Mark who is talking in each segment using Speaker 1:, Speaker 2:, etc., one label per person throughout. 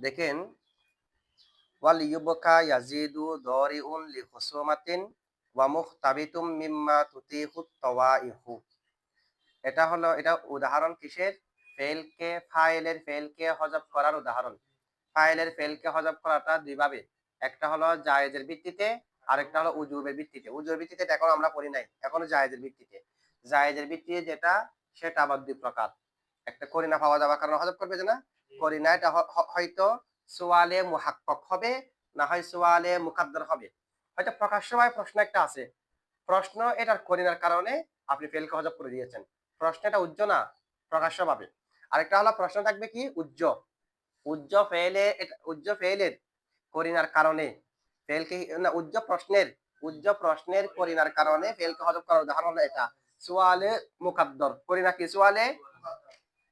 Speaker 1: দেখেন এটা হলো, এটা উদাহরণ কিসের? ফেলকে ফাইলের ফেলকে হজব করার উদাহরণ। ফাইলের ফেলকে হজব করাটা দুইভাবে। একটা হলো জায়েজের ভিত্তিতে আরেকটা হলো উজুবের ভিত্তিতে। উজুবের ভিত্তিতে এখন আমরা পড়ি নাই এখনও জায়েজের ভিত্তিতে। জায়েজের ভিত্তিতে যেটা সেটা আবার দুই প্রকার। একটা করিনা পাওয়া যাওয়ার কারণ হজব করবে যে না? করিনা এটা হয়তো সোয়ালে মুহাক্কক হবে না হয় সোয়ালে মুকাদ্দার হবে। হয়তো প্রকাশ্যভাবে প্রশ্ন একটা আছে। প্রশ্ন এটার করিনার কারণে আপনি ফেলকে হজব করে দিয়েছেন। প্রশ্ন এটা উজ্জ না? প্রকাশ্যভাবে। আরেকটা হলো প্রশ্ন থাকবে কি? উজ্জ উজ্জ ফেলে উজ্জ ফেলের করিনার কারণে ফেলকে না উজ্জ প্রশ্নের উজ্জ প্রশ্নের করিনার কারণে ফেলকে হজব করার উদাহরণ এটা। সোয়ালে সোয়ালে?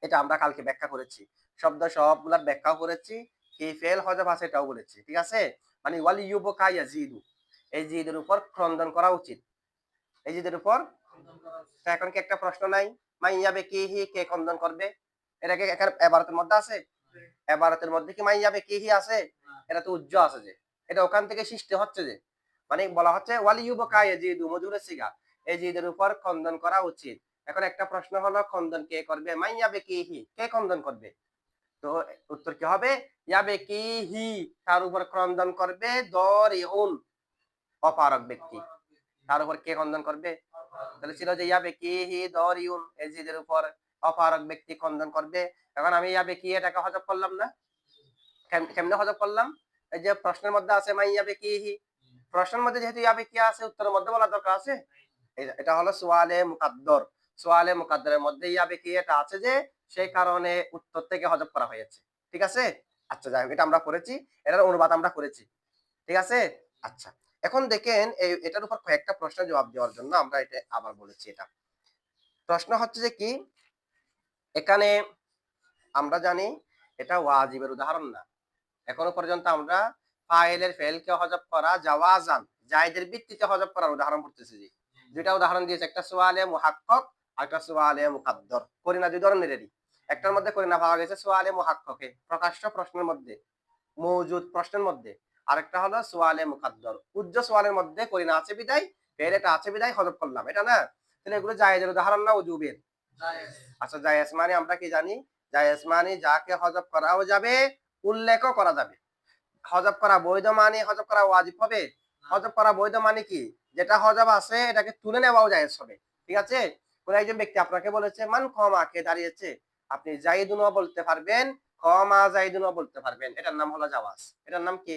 Speaker 1: এটা আমরা কালকে ব্যাখ্যা করেছি। শব্দ সবগুলার ব্যাখ্যাও করেছি। কি ফেল হজব আছে এটাও বলেছি, ঠিক আছে? মানে ওয়ালি ইউবকা এই জিদের উপর ক্রন্দন করা উচিত। এই জিদের উপর? এখন কি একটা প্রশ্ন নাই? মাইয়াবে কি হি কে ক্রন্দন করবে? এটা কি এবারতের মধ্যে আছে? এবারতের মধ্যে কি মাইয়াবে কি হি আছে? এটা তো উজ্জ্ব আছে যে। এটা ওখান থেকে সৃষ্টি হচ্ছে যে। মানে বলা হচ্ছে ওয়ালি ইউবকা ইয়াজিদু মজুরের সিগা। জিদের উপর খন্দন করা উচিত। এখন একটা প্রশ্ন হলো খন্দন কে করবে? মাইয়াবে কি হি? কে খন্দন করবে? তো উত্তর কি হবে? ইয়াবে কি হি? তার উপর ক্রন্দন করবে দর ইউন অপারক ব্যক্তি। তার উপর কে খন্দন করবে? তাহলে ছিল যে ইয়াবে কি হি দর ইউন এই জিদের উপর অপারক ব্যক্তি খন্দন করবে। এখন আমি ইয়াবে কি এটাকে হজব করলাম না? কেমনে হজব করলাম? এই যে প্রশ্নের মধ্যে আছে মাই ইয়াবে কি প্রশ্নের মধ্যে যেহেতু ইয়াবে কি আছে উত্তরের মধ্যে বলা দরকার আছে? এটা হলো সোয়ালে মুকাদ্দর। সোয়ালে মুকাদ্দরের মধ্যে ইয়াবে কি এটা আছে যে সেই কারণে উত্তর থেকে হজব করা হয়েছে। ঠিক আছে? আচ্ছা যাই হোক এটা আমরা করেছি। এটার অনুবাদ আমরা করেছি। ঠিক আছে? আচ্ছা এখন দেখেন এই এটার উপর কয়েকটা প্রশ্নের জবাব দেওয়ার জন্য আমরা এটা আবার বলেছি এটা। প্রশ্ন হচ্ছে যে কি? এখানে আমরা জানি এটা ওয়াজিবের উদাহরণ না। এখনও পর্যন্ত আমরা ফাইলের ফেলকে হজব করা জাওয়াজান জায়দের ভিত্তিতে হজব করার উদাহরণ পড়তেছি যে দুইটা উদাহরণ দিয়েছে একটা সোয়ালে মুহাক্কক আর একটা সোয়ালে মুকাদ্দর। করিনা দুই ধরনেরই একটার মধ্যে করিনা পাওয়া গেছে সোয়ালে মুহাক্ককে প্রকাশ্য প্রশ্নের মধ্যে মৌজুদ প্রশ্নের মধ্যে। আরেকটা হলো সোয়ালে মুকাদ্দর। উজ্জ সোয়ালের মধ্যে করিনা আছে বিদায় ফের এটা আছে বিদায় হজব করলাম। এটা না? তাহলে এগুলো জায়েজের উদাহরণ না উজুবের আচ্ছা জায়েজ মানে আমরা কি জানি? জায়েজ মানে যাকে হজব করাও যাবে উল্লেখও করা যাবে। হজব করা বৈধ মানে হজব করা ওয়াজিব হবে। হজব করা বৈধ মানে কি? যেটা হজব আছে এটাকে তুলে নেওয়াও জায়েজ হবে। ঠিক আছে? কোন একজন ব্যক্তি আপনাকে বলেছে মান ক্ষমা কে দাঁড়িয়েছে। আপনি জাইদুনও বলতে পারবেন ক্ষমা জাইদুনও বলতে পারবেন। এটার নাম হলো জাওয়াজ। এটার নাম কি?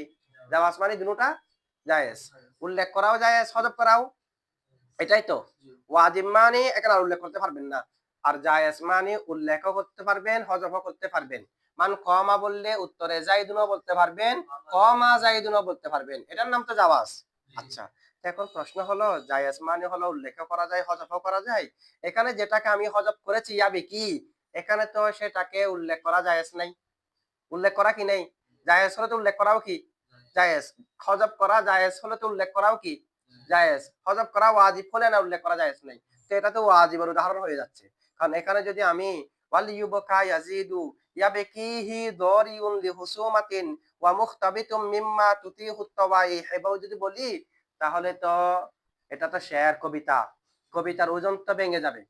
Speaker 1: জাওয়াজ মানে দুটোটা জায়েজ। উল্লেখ করাও জায়েজ হজব করাও। এটাই তো। ওয়াজিব মানে এখানে উল্লেখ করতে পারবেন না। আর জায়েজ মানে উল্লেখও করতে পারবেন হজবও করতে পারবেন। মান কমা বললে উত্তরে জাইদুনও বলতে পারবেন কমা জাইদুনও বলতে পারবেন। এটার নাম তো জাওয়াজ। আচ্ছা এখন প্রশ্ন হলো জায়েজ মানে হলো উল্লেখ করা যায় হজফও করা যায়। এখানে যেটাকে আমি হজব করেছি ইয়াবে কি? এখানে তো সেটাকে উল্লেখ করা জায়েজ নাই। উল্লেখ করা কি নেই? জায়েজ হলে তো উল্লেখ করাও কি? জায়েজ। হজব করা জায়েজ হলে তো উল্লেখ করাও কি? জায়েজ। হজব করা ওয়াজিব হলে না উল্লেখ করা জায়েজ নাই। তো এটা তো ওয়াজিবের উদাহরণ হয়ে যাচ্ছে। কারণ এখানে যদি আমি ওয়ালিয়ুবকা ইয়াজিদু মিম্মা যদি বলি, তাহলে তো এটা তো শেয়ার কবিতা। কবিতার ওজন তো ভেঙে যাবে।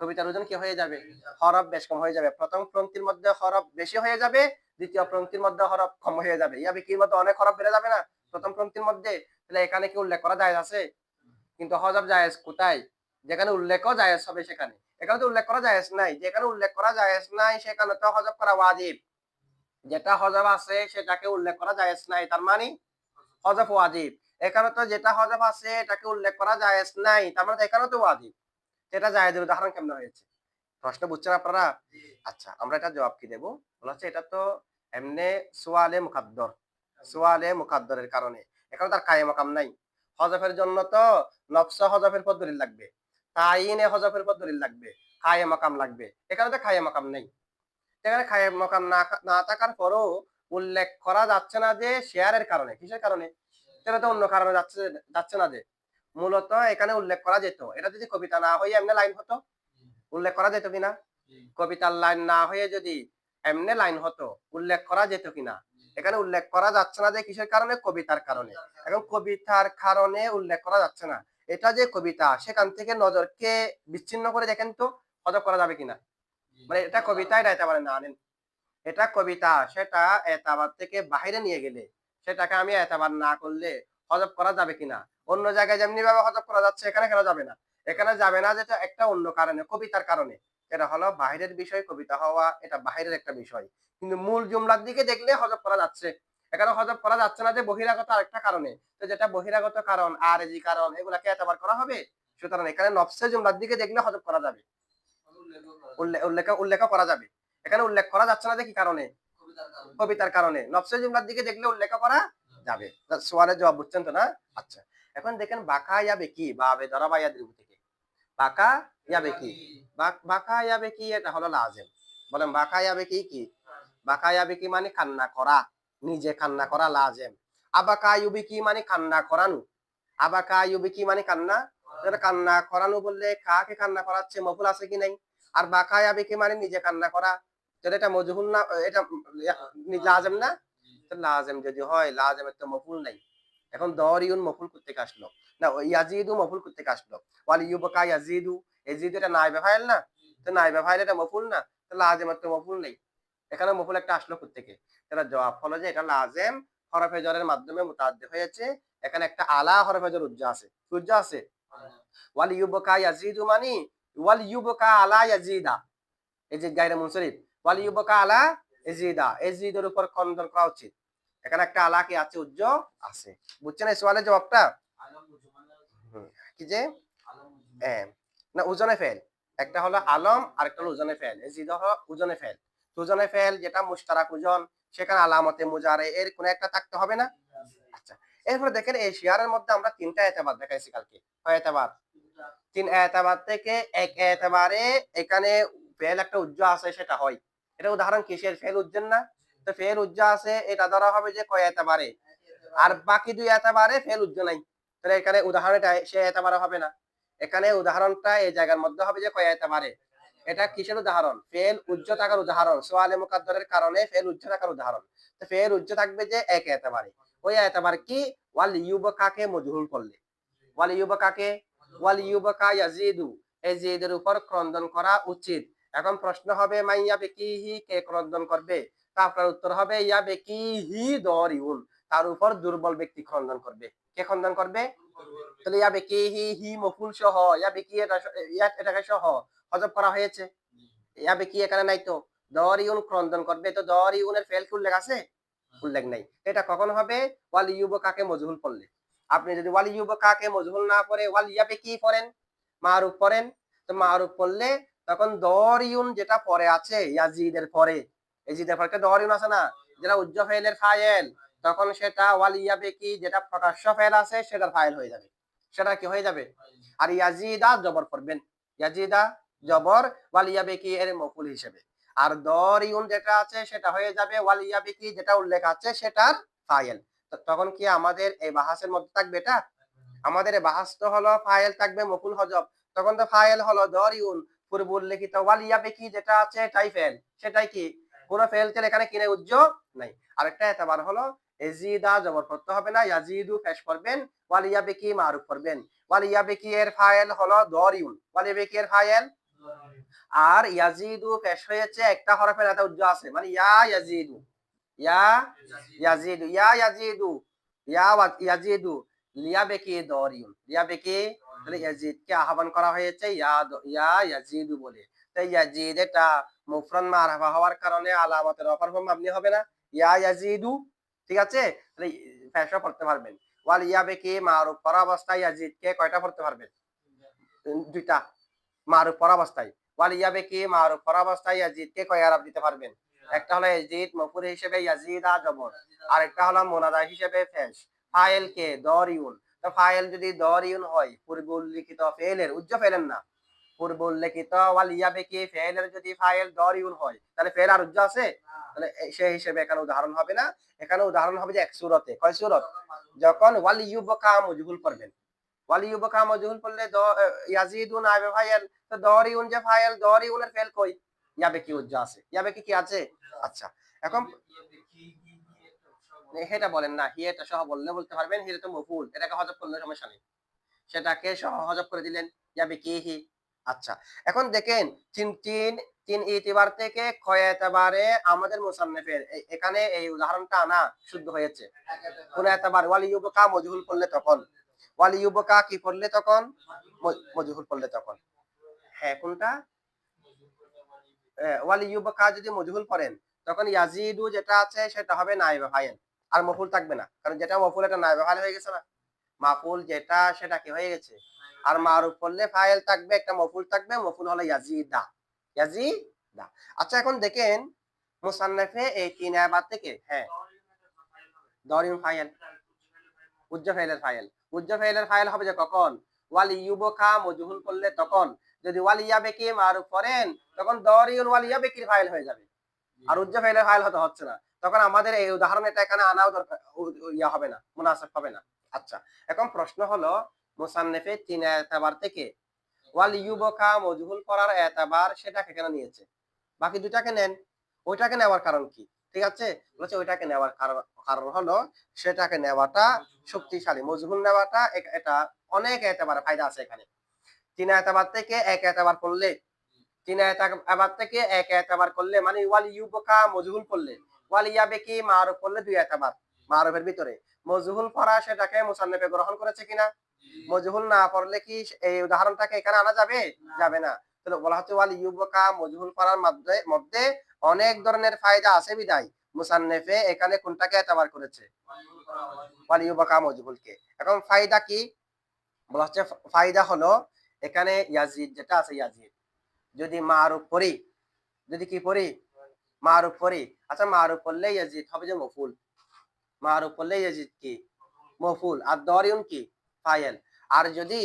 Speaker 1: কবিতার ওজন কি হয়ে যাবে? হরফ বেশ কম হয়ে যাবে। প্রথম পঙ্ক্তির মধ্যে হরফ বেশি হয়ে যাবে, দ্বিতীয় পঙ্ক্তির মধ্যে হরফ কম হয়ে যাবে। ইয়াবে কি মধ্যে অনেক হরফ বেড়ে যাবে না? প্রথম পঙ্ক্তির মধ্যে? তাহলে এখানে কি উল্লেখ করা যায় আছে? কিন্তু হজব জায়েজ কোথায়? যেখানে উল্লেখও জায়েজ হবে সেখানে। এখানে তো উল্লেখ করা জায়েজ নাই, যেখানে উল্লেখ করা জায়েজ নাই, সেখানে তো হজব করা ওয়াজিব। যেটা হজব আছে, সেটাকে উল্লেখ করা জায়েজ নাই, তার মানে হজব ওয়াজিব। এখানে তো যেটা হজব আছে, এটাকে উল্লেখ করা জায়েজ নাই, তার মানে এখানে তো ওয়াজিব। সেটা জায়েজের উদাহরণ কেমন হয়েছে? প্রশ্ন বুঝছেন আপনারা? আচ্ছা আমরা এটা জবাব কি দেবো? বলা হচ্ছে এটা তো এমনি সোয়ালে মুকাদ্দর, সোয়ালে মুকাদ্দরের কারণে। এখানে তার কায়ে মকাম নাই। হজফের জন্য তো নফস হজফের দলিল লাগবে। তাইনে হজফের পর দলিল লাগবে খায়ে মাকাম লাগবে। এখানে তো খায়ে মাকাম নেই। এখানে খায়ে মাকাম না না থাকার পরও উল্লেখ করা যাচ্ছে না যে শেয়ারের কারণে। কিসের কারণে? সেটা তো অন্য কারণে যাচ্ছে যাচ্ছে না যে। মূলত এখানে উল্লেখ করা যেত। এটা যদি কবিতা না হয়ে এমনি লাইন হতো? উল্লেখ করা যেত কিনা? কবিতার লাইন না হয়ে যদি এমনি লাইন হতো উল্লেখ করা যেত কিনা? এখানে উল্লেখ করা যাচ্ছে না যে কিসের কারণে। কবিতার কারণে। এখন কবিতার কারণে উল্লেখ করা যাচ্ছে না। এটা যে কবিতা, সেখান থেকে নজরকে বিচ্ছিন্ন করে দেখেন তো হজব করা যাবে কিনা? মানে এটা কবিতা এটা এতাবারে না, আনেন। এটা কবিতা, সেটা এতাবার থেকে বাহিরে নিয়ে গেলে, সেটাকে আমি এতাবার না করলে হজব করা যাবে কিনা? অন্য জায়গায় যেমনি ভাবে হজব করা যাচ্ছে, এখানে কেন যাবে না? এখানে যাবে না যেটা একটা অন্য কারণে, কবিতার কারণে। এটা হলো বাহিরের বিষয়, কবিতা হওয়া, এটা বাহিরের একটা বিষয়। কিন্তু মূল জুমলার দিকে দেখলে হজব করা যাচ্ছে। এখানে হজব করা যাচ্ছে না যে বহিরাগত আরেকটা কারণে। তো যেটা বহিরাগত কারণ, আর জি কারণ, এগুলাকে এতবার করা হবে? সুতরাং এখানে নফসে জুমলার দিকে দেখলে হজব করা যাবে। উল্লেখ উল্লেখ করা যাবে। এখানে উল্লেখ করা যাচ্ছে না যে কি কারণে? কবিতার কারণে। নফসে জুমলার দিকে দেখলে উল্লেখ করা যাবে। সোয়ালের জবাব বুঝছেন তো না? আচ্ছা এখন দেখেন বাঁকা ইয়াবে কি? বা আবে ধরা বা ইয়াদের থেকে? বাঁকা ইয়াবে কি? বাক- ইয়াবে কি? এটা হলো লাজেম। বলেন বাঁকা ইয়াবে কি কি? বাঁকা ইয়াবে কি মানে কান্না করা। নিজে কান্না করা লাজেম। আবাকা ইউবি কি মানে কান্না করানো। আবাকা ইউবি কি মানে কান্না। কান্না করানো বললে কাকে কান্না করাচ্ছে, মফুল আছে কি নাই? আর বাঁকা ইয়াবে কি মানে নিজে কান্না করা। তাহলে এটা মজহুল না, এটা লাজেম না? লাজেম যদি হয়, লাজেমের তো মফুল নাই। এখন দরিউন মফুল করতে আসলো না ইয়াজিদু মফুল করতে আসলো ওয়াল ইউবকা ইয়াজিদু। এজিদু এটা নাইবে ফাইল না? তো নাইবে ফাইল এটা মফুল না? তো লাজেমের তো মফুল নেই। এখানে মফুল একটা আসলো থেকে এটা জবাব হলো যে এটা লাজেম হরফে জরের মাধ্যমে মুতাদ্দি হয়েছে। এখানে একটা আলা হরফে জর উজ্জা আছে উজ্জা আছে? ওয়াল ইউবকা ইয়াজিদু মানে ওয়াল ইউবকা আলা ইয়াজিদা। এই যে গায়রে মুনসরিফ ওয়াল ইউবকা আলা এজিদা এজিদের উপর খণ্ডন করা উচিত। এখানে একটা আলা কি আছে? উজ্জ আছে। বুঝছেন এই সোয়ালের জবাবটা? কি যে? না ওজনে ফেল। একটা হলো আলম আর একটা হলো ওজনে ফেল। এই জিদ হলো ওজনে ফেল। ওজনে ফেল, যেটা মুশতারাক ওজন সেখানে আলামতে মুজারে, এর কোন একটা থাকতে হবে না? আচ্ছা এরপরে দেখেন এই শিয়ারের মধ্যে আমরা তিনটা এতবাদ দেখাইছি কালকে। এতবাদ? তিন এতবাদ থেকে এক এতবারে এখানে ফেল একটা উজ্জ আছে, সেটা হয়। এটা উদাহরণ কিসের ফেল উজ্জেন না? তো ফেল উজ্জ আছে, এটা ধরা হবে যে কয় এতবারে আর বাকি দুই এতবারে ফেল উজ্জ নাই। তাহলে এখানে উদাহরণটা সে এতবারে হবে না। এখানে উদাহরণটা এই জায়গার মধ্যে হবে যে কয় এতবারে এটা কিসের উদাহরণ? ফেল উজ্জ থাকার উদাহরণ। সোয়ালে মুকাদ্দরের কারণে ফেল উজ্জ থাকার উদাহরণ। তো ফেল উজ্জ থাকবে যে এক এতবারে। ওই এতবার কি? ওয়াল ইউবকাকে মজহুল করলে। ওয়াল ইউবকাকে? ওয়াল ইউবকা ইয়াজিদু। এই জিদের উপর ক্রন্দন করা উচিত। এখন প্রশ্ন হবে মাইয়া বেকিহি কে ক্রন্দন করবে? তা আপনার উত্তর হবে ইয়া বেকিহি দরিউন। তার উপর দুর্বল ব্যক্তি খণ্ডন করবে। কে খণ্ডন করবে? তাহলে ইয়া বেকিহি হি হি মফুল সহ ইয়া বেকি এটা এটাকে সহ, হজব করা হয়েছে। ইয়া বেকি এখানে নাই তো? দরিউন ক্রন্দন করবে। তো দরিউনের ফেল কি উল্লেখ আছে? উল্লেখ নাই। এটা কখন হবে? ওয়াল ইউব কাকে মজহুল করলে আপনি যদি ওয়াল ইউব কাকে মজহুল না করে ওয়াল ইয়াবে কি পড়েন? মারুফ পড়েন। তো মারুফ পড়লে তখন দরিউন যেটা পরে আছে, ইয়াজিদের পরে এজিদের পরে দরিউন আছে না? যেটা উজ্জ ফেলের ফাইল, তখন সেটা ওয়াল ইয়াবে কি, যেটা প্রকাশ্য ফাইল আছে, সেটার ফাইল হয়ে যাবে। সেটা কি হয়ে যাবে? আর ইয়াজিদা জবর পড়বেন ইয়াজিদা জবর ওয়াল ইয়াবে কি এর মকুল হিসেবে। আর দরিউন যেটা আছে সেটা হয়ে যাবে ওয়াল ইয়াবে কি যেটা উল্লেখ আছে সেটার ফাইল। তখন কি আমাদের এই বাহাসের মধ্যে থাকবে এটা? আমাদের বাহাস তো হলো ফাইল থাকবে মকুল হজব। তখন তো ফাইল হলো দর ইউন পূর্ব উল্লেখিত ওয়াল ইয়াবে কি যেটা আছে এটাই ফেল সেটাই কি? কোনো ফেল এখানে কিনে উজ্জ্ব নাই। আরেকটা এতবার হলো এজিদা জবর করতে হবে না, ইয়াজিদু পেশ করবেন ওয়াল ইয়াবে কি মারুফ করবেন। ওয়াল ইয়াবে কি এর ফাইল হলো দরিউন। ওয়াল ইয়াবে কি এর ফাইল? আর ইয়াজিদু পেশ হয়েছে একটা হরফের এত উজ্জ্ব আছে মানে ইয়া ইয়াজিদু। ইয়া ইয়াজিদু ইয়া ইয়াজিদু ইয়া ইয়াজিদু লিয়া বেকি দরিউন। লিয়া বেকি তাহলে ইয়াজিদকে আহ্বান করা হয়েছে, ইয়া ইয়া ইয়াজিদু বলে। তাই ইয়াজিদ এটা মুফরান মারহাবা হওয়ার কারণে আলামতের অপর আপনি হবে না। ইয়া ইয়াজিদু ঠিক আছে? তাহলে ফেসা পড়তে পারবেন। ওয়াল ইয়া বেকি মারুফ পরা অবস্থায় ইয়াজিদকে কয়টা পড়তে পারবেন? দুইটা। মারুফ পরা অবস্থায় ওয়াল ইয়া বেকি মারুফ পরা অবস্থায় ইয়াজিদকে কয় আরব দিতে পারবেন? একটা হলো ইয়াজিদ, মফুর হিসেবে ইয়াজিদা জবর। আর একটা হলো মোনাদা হিসেবে ফেস ফাইল কে? দরিউন। তো ফাইল যদি দরিউন হয় পূর্ব উল্লিখিত ফেলের উজ্জ ফেলেন না। পূর্ব উল্লেখিত যদি ফাইল দরিউন হয় তাহলে ফেল আর আছে? তাহলে সেই হিসেবে এখানে উদাহরণ হবে না। এখানে উদাহরণ হবে যে এক সুরতে কয় সুরত? যখন ওয়াল ইউবকা মজহুল করবেন। ওয়ালি ইউবকা মজহুল পড়লে দ- আহ, ইয়াজিদু নাইবে ফাইল তো দরিউন যে ফাইল দরিউনের ফেল কই? ইয়াবে কি উজ্জা আছে? ইয়াবে কি কি আছে? আচ্ছা এখন সেটা বলেন না হিয়েটা সহ বললে বলতে পারবেন হিরে তো মফুল এটাকে হজব করলে সমস্যা নেই। সেটাকে সহ হজব করে দিলেন যাবে কি হি? আচ্ছা এখন দেখেন, তিন তিন তিন ইতিবার থেকে কয় এতবারে আমাদের মুসান্নফের। এখানে এই উদাহরণটা আনা শুদ্ধ হয়েছে। কোন এতবার ওয়ালি ইউবকা মজহুল করলে তখন? ওয়ালি ইউবকা কি করলে তখন? মজহুল করলে তখন। হ্যাঁ কোনটা? ওয়ালি ইউবকা যদি মজহুল করেন তখন ইয়াজিদু যেটা আছে সেটা হবে নাইবে ফাইল। আর মফুল থাকবে না, কারণ যেটা মফুল, এটা নাইবে ফাইল হয়ে গেছে না। মাফুল যেটা, সেটা কি হয়ে গেছে? আর মারুফ করলে ফাইল থাকবে, একটা মফুল থাকবে, মফুল হলো ইয়াজিদা। ইয়াজিদা। আচ্ছা এখন দেখেন মুসান্নাফে এই তিন আয়াত থেকে হ্যাঁ। দরিম ফাইল উজ্জ ফাইলের ফাইল উজ্জ ফাইলের ফাইল হবে যে কখন? ওয়ালি ইউবকা মজহুল করলে তখন। যদি ওয়ালি ইয়াবেকি মারুফ করেন তখন দরিউল ওয়ালি ইয়াবেকির ফাইল হয়ে যাবে। আর উজ্জ ফাইলের ফাইল হতে হচ্ছে না। তখন আমাদের এই উদাহরণ এটা এখানে আনাও দরকার ইয়া হবে না, মুনাসব হবে না। আচ্ছা এখন প্রশ্ন হলো মুসান্নেফে তিন এতাবার থেকে। ওয়াল ইউবকা মজহুল করার এতাবার সেটাকে কেন নিয়েছে? বাকি দুটাকে নেন। ওইটাকে নেওয়ার কারণ কি? ঠিক আছে? বলছে ওইটাকে নেওয়ার কারণ হলো সেটাকে নেওয়াটা শক্তিশালী। মজহুল নেওয়াটা এটা অনেক এতাবার ফায়দা আছে এখানে। তিন এতাবার থেকে এক এতাবার করলে, তিন এতাবার থেকে এক এতাবার করলে মানে ওয়াল ইউবকা মজহুল করলে, ওয়াল ইয়াবেকি মারুফ করলে দুই এতাবার, মারুফের ভিতরে। মজহুল পড়া সেটাকে মুসান্নেফে গ্রহণ করেছে কিনা? মজহুল না পড়লে কি এই উদাহরণটাকে এখানে আনা যাবে? যাবে না। তাহলে বলা হচ্ছে, ওয়াল ইউবকা মজহুল মধ্যে মধ্যে অনেক ধরনের ফায়দা আছে বিদায়। মুসান্নেফে এখানে কোনটাকে এতবার করেছে? ওয়াল ইউবকা মজহুলকে। এখন ফায়দা কি? বলা হচ্ছে, ফায়দা হলো এখানে ইয়াজিদ যেটা আছে, ইয়াজিদ। যদি মারুফ পড়ি, যদি কি পড়ি? মারুফ পড়ি। আচ্ছা মারুফ পড়লে ইয়াজিদ হবে যে মফুল। মারুফ পড়লে ইয়াজিদ কি? মফুল। আর দরিউন কি? ফাইল। আর যদি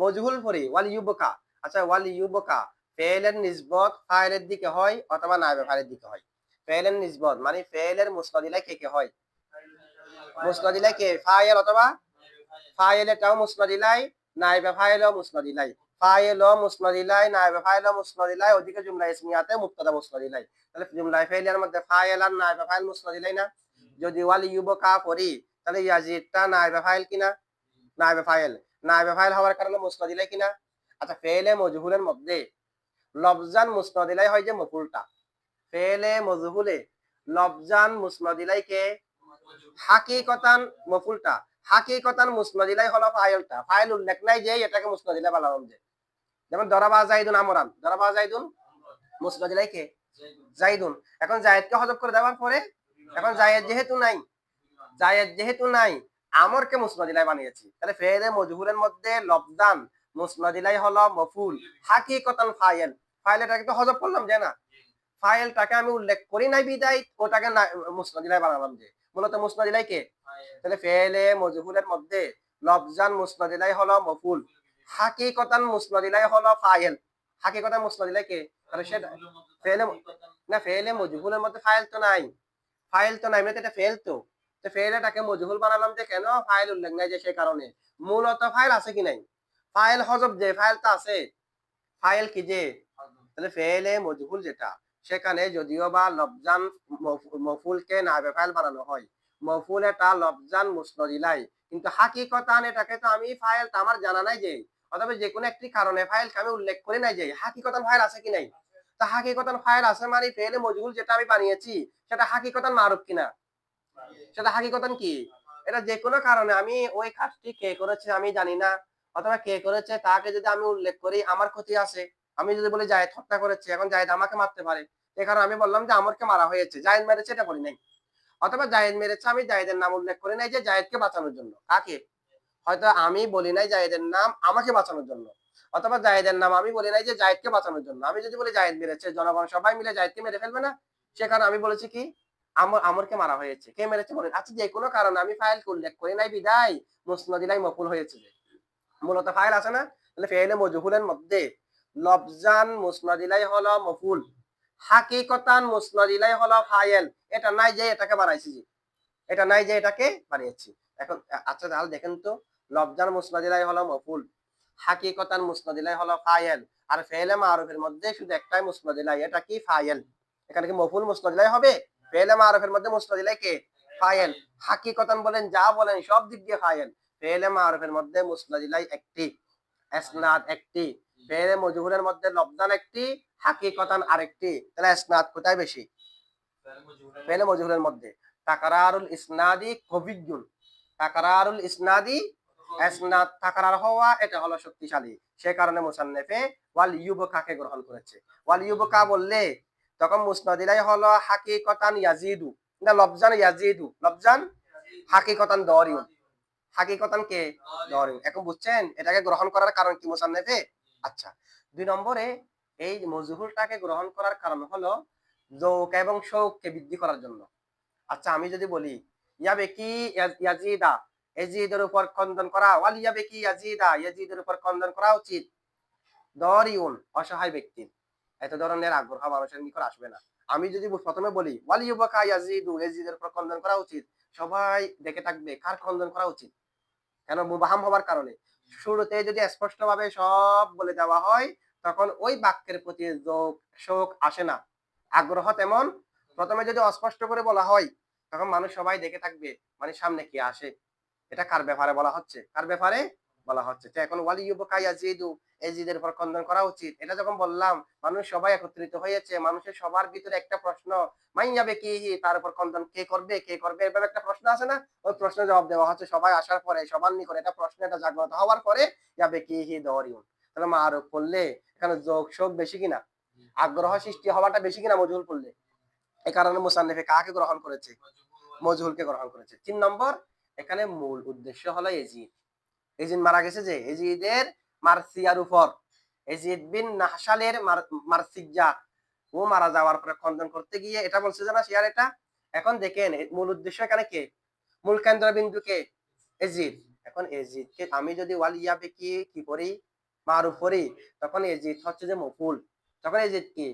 Speaker 1: মজহুল পড়ি, ওয়াল ইউবকা আচ্ছা ওয়াল ইউবকা ফেলের নিসবত ফাইলের দিকে হয় অথবা নাইবে ফাইলের দিকে হয়? ফেলের নিসবত মানে ফেলের মুসনাদিলাই কে কে হয়? মুসনাদিলাই কে? ফাইল অথবা ফাইল এটাও মুসনাদিলাই নাইবে ফাইলও মুসনাদিলাই ফাইল ও মুসনাদিলাই নাইবে ফাইল ও মুসনাদিলাই ওদিকে জুমলা ইসমিয়াতে মুক্তাদা মুসনাদিলাই তাহলে জুমলা ফাইলের মধ্যে ফাইল আর নাইবে ফাইল মুসনাদিলাই না? যদি ওয়াল ইউবকা পড়ি, তাহলে ইয়াজিদটা নাইবে ফাইল কিনা? নাইবে ফাইল নাইবে ফাইল হওয়ার কারণে মুসনাদিলাই কিনা? আচ্ছা ফেলে মজহুলের মধ্যে লবজান মুসনাদিলাই হয় যে মফুলটা ফেলে মজহুলে লবজান মুসনাদিলাই কে? হাকিকতান মফুলটা হাকিকতান মুসনাদিলাই হলো ফাইলটা ফাইল উল্লেখ নাই যে এটাকে মুসনাদিলাই বানালাম যে যেমন দরাবা জাইদুন আমরান। দরাবা জাইদুন মুসনাদিলাই কে? জাইদুন। এখন জায়েদকে হজব করে দেওয়ার পরে এখন জায়েদ যেহেতু নাই, জায়েদ যেহেতু নাই আমরকে মুসনাদিলাই বানিয়েছি। তাহলে ফেলে মজহুরের মধ্যে লবদান মুসনাদিলাই হলো মফুল হাকিকতান ফাইল ফাইল এটাকে তো হজব করলাম যে না? ফাইলটাকে আমি উল্লেখ করি নাই বিদায় ওটাকে মুসনাদিলাই বানালাম যে। মূলত মুসনাদিলাই কে? তাহলে ফেলে মজহুরের মধ্যে লবজান মুসনাদিলাই হলো মফুল হাকিকতান মুসনাদিলাই হলো ফাইল হাকিকতান মুসনাদিলাই কে? তাহলে সেটা ফেলে না ফেলে মজহুরের মধ্যে ফাইল তো নাই। ফাইল তো নাই মানে এটা ফেল তো। তো ফেলেটাকে মজহুল বানালাম যে কেন ফাইল উল্লেখ নাই যে সেই কারণে? মূলত ফাইল আছে কি নাই? ফাইল হজব যে ফাইলটা আছে ফাইল কি যে? তাহলে ফেলে মজহুল যেটা, সেখানে যদিও বা লবজান মফ- মফুলকে নাইবে ফাইল বানানো হয়। মফুল এটা লবজান মুসনদিলাই কিন্তু হাকিকতান এটাকে তো আমি ফাইলটা আমার জানা নাই যে, অথবা যে কোনো একটি কারণে ফাইলকে আমি উল্লেখ করি নাই যে, হাকিকতান ফাইল আছে কি নাই? তা হাকিকতান ফাইল আছে মানে ফেলে মজহুল যেটা আমি বানিয়েছি, সেটা হাকিকতান মারুফ কিনা? সেটা হাকিকতান কি? এটা যে কোনো কারণে আমি ওই কাজটি কে করেছে আমি জানি না। অথবা কে করেছে তাকে যদি আমি উল্লেখ করি, আমার ক্ষতি আছে। আমি যদি বলি জায়েদ হত্যা করেছে, এখন জায়েদ আমাকে মারতে পারে। এ কারণে আমি বললাম যে আমারকে মারা হয়েছে। জায়েদ মেরেছে এটা বলি নাই। অথবা জায়েদ মেরেছে আমি জায়েদের নাম উল্লেখ করি নাই যে জায়েদকে বাঁচানোর জন্য। কাকে? হয়তো আমি বলি নাই জায়েদের নাম আমাকে বাঁচানোর জন্য। অথবা জায়েদের নাম আমি বলি নাই যে জায়েদকে বাঁচানোর জন্য। আমি যদি বলি জায়েদ মেরেছে, জনগণ সবাই মিলে জায়েদকে মেরে ফেলবে না? সে কারণে আমি বলেছি কি? আমর আমরকে মারা হয়েছে। কে মেরেছে বলেন? আচ্ছা যে কোনো কারণে আমি ফাইল উল্লেখ করি নাই বিদায়। মুসনদিলাই মকুল হয়েছে যে। মূলত ফাইল আছে না? তাহলে ফেলে মজহুলের মধ্যে লবজান মুসনাদিলাই হলো মফুল। হাকিকতান মুসনাদিলাই হলো ফাইল এটা নাই যে এটাকে বানাইছি যে। এটা নাই যে এটাকে বানিয়েছি। এখন আচ্ছা তাহলে দেখেন তো, লফজান মুসনাদিলাই হলো মফুল। হাকিকতান মুসনাদিলাই হলো ফাইল আর ফেলে মারুফের মধ্যে শুধু একটাই মুসনাদিলাই এটা কি ফাইল এখানে কি মফুল মুসনাদিলাই হবে? ফেলে মারুফের মধ্যে কে? হাকিকতান বলেন, যা বলেন, সব দিক দিয়ে ফাইল ফেলে মারুফের মধ্যে একটি একটি ফেলে মজহুরের মধ্যে লফজান একটি আরেকটি। তাহলে কোথায় বেশি? ফেলে মজহুরের মধ্যে। ইসনাদি তাকারারুল ইসনাদি হওয়া, এটা হলো শক্তিশালী। সে কারণে মুসান্নেফে ওয়াল ইউবকাকে গ্রহণ করেছে। ওয়াল ইউবকা বললে তখন মুসনাদিলাই হলো হাকিকতান ইয়াজিদু। না লবজান ইয়াজিদু। লবজান হাকিকতান দরিউন হাকিকতান কে? দরিউন এখন বুঝছেন? এটাকে গ্রহণ করার কারণ কি মুসান্নেফে? আচ্ছা দুই নম্বরে এই মজহুরটাকে গ্রহণ করার কারণ হলো যৌক এবং শৌককে বৃদ্ধি করার জন্য। আচ্ছা আমি যদি বলি ইয়াবে কি ইয়াজিদা এজিদের উপর খন্দন করা। ওয়াল ইয়াবে কি ইয়াজিদা, ইয়াজিদের উপর খন্দন করা উচিত। দরিউন, অসহায় ব্যক্তির এত ধরনের আগ্রহ মানুষের নিকট আসবে না। আমি যদি প্রথমে বলি ওয়াল ইয়াজিদু এজিদের উপর খন্দন করা উচিত। সবাই দেখে থাকবে কার খন্দন করা উচিত। কেন? মুবাহাম হওয়ার কারণে। শুরুতে যদি স্পষ্টভাবে সব বলে দেওয়া হয়, তখন ওই বাক্যের প্রতি শোক আসে না। আগ্রহ তেমন। প্রথমে যদি অস্পষ্ট করে বলা হয়, তখন মানুষ সবাই দেখে থাকবে মানে সামনে কি আসে। এটা কার ব্যাপারে বলা হচ্ছে? কার ব্যাপারে? বলা হচ্ছে। তো এখন ওয়ালি ইউবকা ইয়াজিদু এজিদের উপর খণ্ডন করা উচিত, এটা যখন বললাম, মানুষ সবাই একত্রিত হয়েছে, মানুষের সবার ভিতরে একটা প্রশ্ন মাই যাবে কি, তার উপর খণ্ডন কে করবে কে করবে এভাবে একটা প্রশ্ন আছে না? ওই প্রশ্নের জবাব দেওয়া হচ্ছে সবাই আসার পরে, সবার নিকট এটা প্রশ্ন, এটা জাগ্রত হওয়ার পরে যাবে কি, হি দরিউন। তাহলে মা আরোপ করলে, এখানে যোগ, শোক বেশি কিনা? আগ্রহ সৃষ্টি হওয়াটা বেশি কিনা মজহুল করলে? এই কারণে মুসান্নিফে কাকে গ্রহণ করেছে? মজহুলকে গ্রহণ করেছে। তিন নম্বর, এখানে মূল উদ্দেশ্য হলো এজিদ এজিদ মারা গেছে যে এজিদের মার্সিয়ার উপর। এজিদ বিন নাহসালের মার্সিজা ও মারা যাওয়ার পরে খন্দন করতে গিয়ে এটা বলছে যে না শিয়ার এটা? এখন দেখেন মূল উদ্দেশ্য এখানে কে? মূল কেন্দ্রবিন্দু কে? এজিদ। এখন এজিদ কে আমি যদি ওয়াল ইয়াবে কি কি করি? মারুফ করি। তখন এজিদ হচ্ছে যে মফুল তখন এজিদ কি?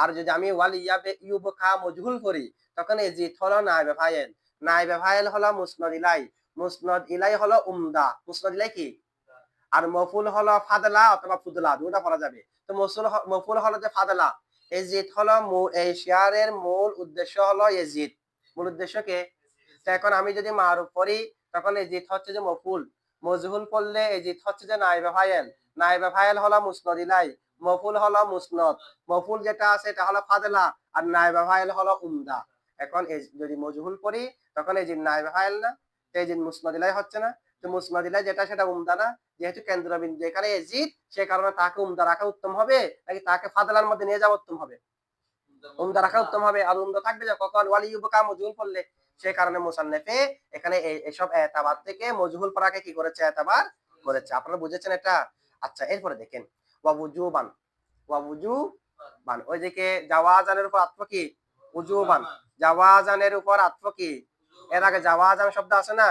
Speaker 1: আর যদি আমি ওয়াল ইয়াবে ইউবকা মজহুল করি, তখন এজিদ হলো নাইবে ফাইল নাইবে ফাইল হলো মুসনদ ইলাই। মুসনদ ইলাই হলো উমদা, মুসনদ ইলাই কি? আর মফুল হলো ফাদলা অথবা ফুদলা দুটা পড়া যাবে। তো মসুল মফুল হলো যে ফাদলা। এজিদ হলো এই শেয়ারের মূল উদ্দেশ্য হলো এজিদ। মূল উদ্দেশ্য কে? তো এখন আমি যদি মারুফ করি তখন এজিদ হচ্ছে যে মফুল। মজহুল পড়লে এজিদ হচ্ছে যে নাইবে ফাইল নাইবে ফাইল হলো মুসনদ ইলাই। মফুল হলো মুসনদ। মফুল যেটা আছে এটা হলো ফাদলা, আর নাইবা ফাইল হলো উমদা। এখন যদি মজহুল করি তখন এই যে নাইবা ফাইল না? মুসনাদিলাই হচ্ছে না, তো যেটা সেটা উমদা না। যেহেতু কেন্দ্রবিন্দু সে কারণে তাকে উমদা রাখা উত্তম হবে, নাকি তাকে ফাদলার মধ্যে নিয়ে যাওয়া উত্তম হবে? উমদা রাখা উত্তম হবে। আর উমদা থাকবে যে কখন? মজহুল করলে সে কারণে মুসান্নেফে এখানে এসব এতাবার থেকে মজহুল পড়াকে কি করেছে? এতাবার করেছে। আপনারা বুঝেছেন এটা? আচ্ছা এরপরে দেখেন। ওয়াবুজুবান ওয়াবুজুবান ওইদিকে জাওয়াজানের উপর আত্ম কি? উজুবান। জাওয়াজানের উপর আত্ম কি? এর আগে জাওয়াজান শব্দ আছে না?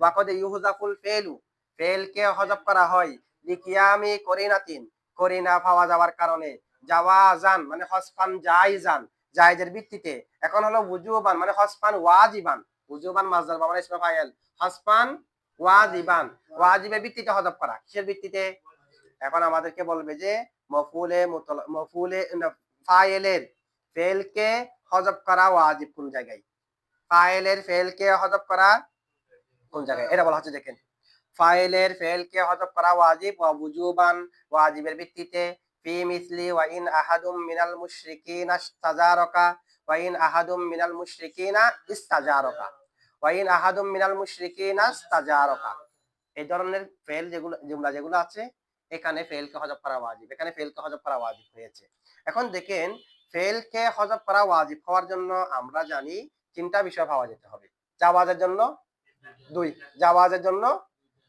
Speaker 1: ওয়াকদে ইউহুজাফুল ফেলু, ফেলকে হজব করা হয়। লিকিয়ামি করিনাতিন করিনা পাওয়া যাওয়ার কারণে। জাওয়াজান মানে হসফান জাইজান জায়েজের ভিত্তিতে। এখন হলো উজুবান মানে হসফান ওয়াজিবান। উজুবান মাজদার মানে ইসমে ফাইল হসফান ওয়াজিবান। ওয়াজিবের ভিত্তিতে হজব করা। কিসের ভিত্তিতে? এখন আমাদেরকে বলবে যে, মফুলে মফুলে ফাইলের ফেলকে হজব করা ওয়াজিব কোন জায়গায়? ফাইলের ফেলকে হজব করা কোন জায়গায়? এটা বলা হচ্ছে দেখেন। ফাইলের ফেলকে হজব করা ওয়াজিব ওয়া বুজুবান ওয়াজিবের ভিত্তিতে। ফি মিসলি ওয়া ইন আহাদুম মিনাল মুশরিকিনা ইস্তাজারাকা, ওয়া ইন আহাদুম মিনাল মুশরিকিনা ইস্তাজারাকা, ওয়া ইন আহাদুম মিনাল মুশরিকিনা ইস্তাজারাকা। এই ধরনের ফেল যেগুলো যেগুলো যেগুলো আছে, এখানে ফেলকে হজব করা ওয়াজিব, এখানে ফেলকে হজব করা ওয়াজিব হয়েছে। এখন দেখেন ফেলকে হজব করা ওয়াজিব হওয়ার জন্য আমরা জানি তিনটা বিষয় পাওয়া যেতে হবে। জাওয়াজের জন্য দুই। জাওয়াজের জন্য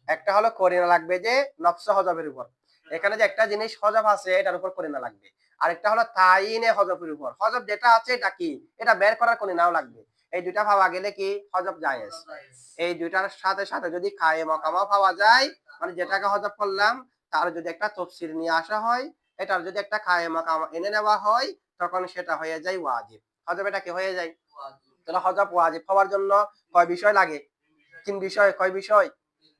Speaker 1: একটা হলো করিনা লাগবে যে নফস হজবের উপর। এখানে যে একটা জিনিস হজব আছে, এটার উপর করিনা লাগবে। আরেকটা হলো তাইনে হজবের উপর। হজব যেটা আছে, এটা কি? এটা বের করার করিনাও লাগবে। এই দুইটা পাওয়া গেলে কি? হজব জায়েজ। এই দুইটার সাথে সাথে যদি খায়ে মকামা পাওয়া যায় মানে যেটাকে হজব করলাম, তার যদি একটা তফসির নিয়ে আসা হয়, এটার যদি একটা খায়ে মাকাম এনে নেওয়া হয়, তখন সেটা হয়ে যায় ওয়াজিব। হজব এটা কি হয়ে যায়? তাহলে হজব ওয়াজিব। হওয়ার জন্য কয় বিষয় লাগে? তিন বিষয়, কয় বিষয়?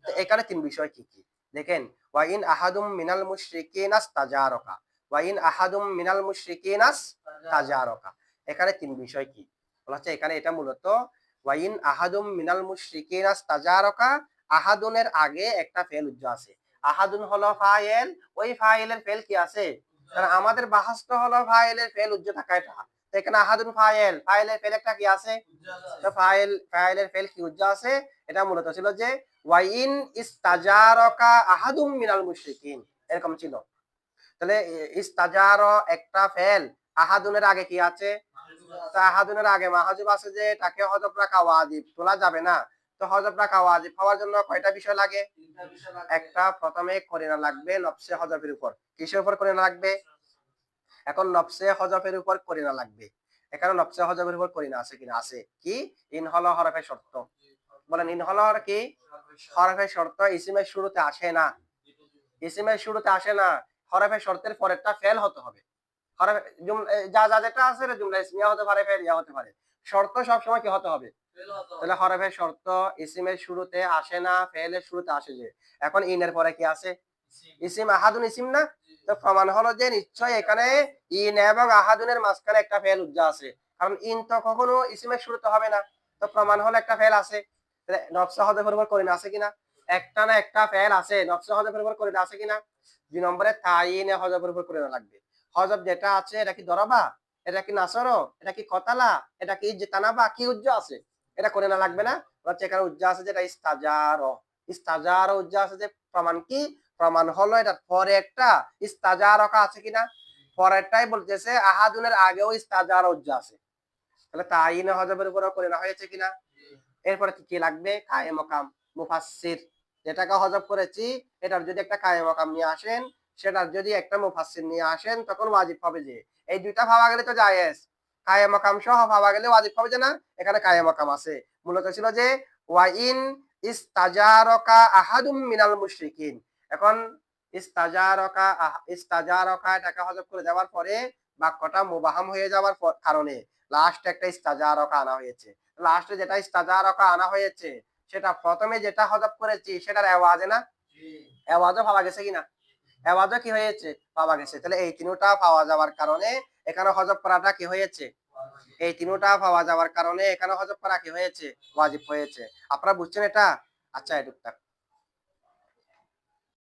Speaker 1: তো এখানে তিন বিষয় কি কি? দেখেন, ওয়াইন আহাদুম মিনাল মুশরিকিনাস তাজারকা ওয়াইন আহাদুম মিনাল মুশরিকিনাস তাজারকা এখানে তিন বিষয় কি? বলা হচ্ছে এখানে এটা মূলত ওয়াইন আহাদুম মিনাল মুশরিকিনাস তাজারকা আহাদুনের আগে একটা ফেল উজ্জ আছে। আহাদুন হলো ফাইল, ওই ফাইলের ফেল কি আছে? কারণ আমাদের বাহাসটা হলো ফাইলের ফেল উজ্জ থাকা এটা। তো এখানে আহাদুন ফাইল ফাইলের ফেল একটা কি আছে? তো ফাইল ফাইলের ফেল কি উজ্জ আছে? এটা মূলত ছিল যে ওয়াইন ইস্তাজারকা আহাদুম মিনাল মুশরিকিন এরকম ছিল। তাহলে ইস্তাজার একটা ফেল আহাদুনের আগে কি আছে? আহাদুনের আগে মাহাজুব আছে যে তাকে হজব রাখা ওয়াজিব তোলা যাবে না। তো হজব রাখা ওয়াজিব হওয়ার জন্য কয়টা বিষয় লাগে? একটা প্রথমে করিনা লাগবে নফসে হজবের উপর। কিসের উপর করিনা লাগবে? এখন নফসে হজফের উপর করিনা লাগবে। এখানে নফসে হজফের উপর করিনা আছে কিনা? আছে। কি? ইন হল হরফের শর্ত। বলেন, ইন হল হর কি? হরফের শর্ত। ইসিমের শুরুতে আসে না। ইসিমের শুরুতে আসে না। হরফের শর্তের পরেরটা ফেল হতে হবে। হরফ যা যা যেটা আছে জুমলা ইসমিয়া হতে পারে, ফেল ইয়া হতে পারে। শর্ত সব সময় কি হতে হবে? তাহলে হরফের শর্ত, ইসিমের শুরুতে আসে না, ফেলের শুরুতে আসে যে। এখন ইনের পরে কি আছে? ইসিম, আহাদুন ইসিম না? তো প্রমাণ হলো যে নিশ্চয় এখানে ইন এবং আহাদুনের মাঝখানে একটা ফেল উজ্জা আছে। কারণ ইন তো কখনো ইসিমের শুরুতে হবে না, তো প্রমাণ হলো একটা ফেল আছে। নফসা হদফের উপর করিনা আছে কিনা? একটা না একটা ফেল আছে, নফসা হদফের উপর করিনা আছে কিনা? দুই নম্বরে তাইনে হজফের উপর করিনা লাগবে। হজব যেটা আছে, এটা কি দরবা? এটা কি নাসর? এটা কি কতালা? এটা কি ইজ্জতানাবা কি উজ্জ আছে? এটা করে না লাগবে না। হচ্ছে এখানে উজ্জা আছে যেটা ইস্তাজার। ইস্তাজার উজ্জা আছে যে প্রমাণ কি? প্রমাণ হলো এটা পরে একটা ইস্তাজারকা আছে কিনা? পরেরটাই বলতেছে, আহাদুনের আগেও ইস্তাজার উজ্জা আছে। তাহলে তাইনে হজবের উপর করে না হয়েছে কিনা? এরপরে কি লাগবে? কায়ে মকাম। মুফাসসির। যেটাকে হজব করেছি, এটার যদি একটা কায়ে মকাম নিয়ে আসেন, সেটার যদি একটা মুফাসসির নিয়ে আসেন, তখন ওয়াজিব হবে যে, এই দুইটা ভাবা গেলে তো জায়েজ। কায়ে মকাম সহ ভাবা গেলে ওয়াজিব হবে যে না, এখানে কায়ে মকাম আছে। মূলত ছিল যে, ওয়াইন ইস্তাজারকা আহাদুম মিনাল মুশরিকিন। এখন ইস্তাজারকা ইস্তাজারকা হজব করে দেওয়ার পরে বাক্যটা মুবাহাম হয়ে যাওয়ার কারণে লাস্ট একটা ইস্তাজারকা আনা হয়েছে। লাস্টে যেটা ইস্তাজারকা আনা হয়েছে সেটা প্রথমে যেটা হজব করেছি সেটার আওয়াজে না? আওয়াজও পাওয়া গেছে কিনা? আওয়াজও কি হয়েছে? পাওয়া গেছে। তাহলে এই তিনটা পাওয়া যাওয়ার কারণে এখানে হজব করাটা কি হয়েছে? এই তিনটা পাওয়া যাওয়ার কারণে এখানে হজব করা কি হয়েছে? ওয়াজিব হয়েছে। আপনারা বুঝছেন এটা? আচ্ছা এটুকটা